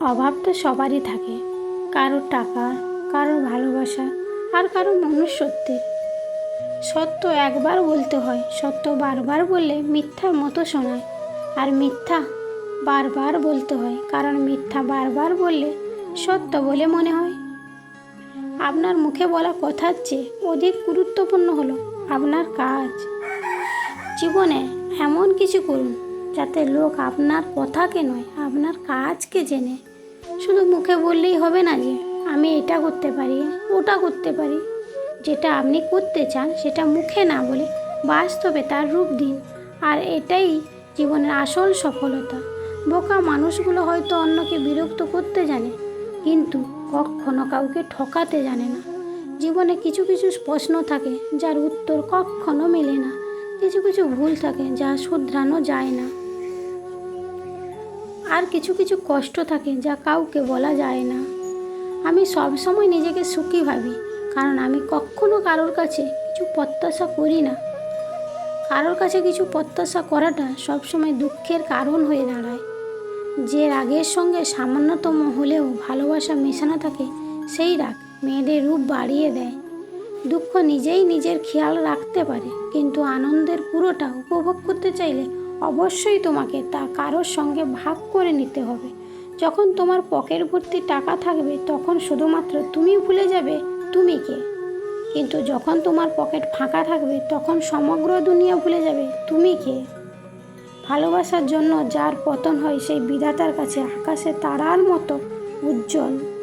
অভাব তো সবারই থাকে। কারও টাকা কারও ভালোবাসা, আর কারও মনুষ্যত্বের। সত্য একবার বলতে হয়, সত্য বারবার বললে মিথ্যার মতো শোনায়। আর মিথ্যা বারবার বলতে হয়, কারণ মিথ্যা বারবার বললে সত্য বলে মনে হয়। আপনার মুখে বলা কথার চেয়ে অধিক গুরুত্বপূর্ণ হলো আপনার কাজ। জীবনে এমন কিছু করুন যাতে লোক আপনার কথাকে নয়, আপনার কাজকে জেনে। শুধু মুখে বললেই হবে না যে, আমি এটা করতে পারি, ওটা করতে পারি। যেটা আপনি করতে চান সেটা মুখে না বলে বাস্তবে তার রূপ দিন। আর এটাই জীবনের আসল সফলতা। বোকা মানুষগুলো হয়তো অন্যকে বিরক্ত করতে জানে, কিন্তু কখনো কাউকে ঠকাতে জানে না। জীবনে কিছু কিছু প্রশ্ন থাকে, যার উত্তর কখনো মেলে না। কিছু কিছু ভুল থাকে, যা শুধরানো যায় না। আর কিছু কিছু কষ্ট থাকে যা কাউকে বলা যায় না। আমি সবসময় নিজেকে সুখী ভাবি, কারণ আমি কখনো কারোর কাছে কিছু প্রত্যাশা করি না। কারোর কাছে কিছু প্রত্যাশা করাটা সবসময় দুঃখের কারণ হয়ে দাঁড়ায়। যে রাগের সঙ্গে সামান্যতম হলেও ভালোবাসা মেশানো থাকে, সেই রাগ মেয়েদের রূপ বাড়িয়ে দেয়। দুঃখ নিজেই নিজের খেয়াল রাখতে পারে, কিন্তু আনন্দের পুরোটা উপভোগ করতে চাইলে অবশ্যই তোমাকে তা কারোর সঙ্গে ভাগ করে নিতে হবে। যখন তোমার পকেট ভর্তি টাকা থাকবে, তখন শুধুমাত্র তুমি ভুলে যাবে, তুমি কে? কিন্তু যখন তোমার পকেট ফাঁকা থাকবে, তখন সমগ্র দুনিয়া ভুলে যাবে, তুমি কে? ভালোবাসার জন্য যার পতন হয়, সেই বিধাতার কাছে আকাশে তারার মতো উজ্জ্বল।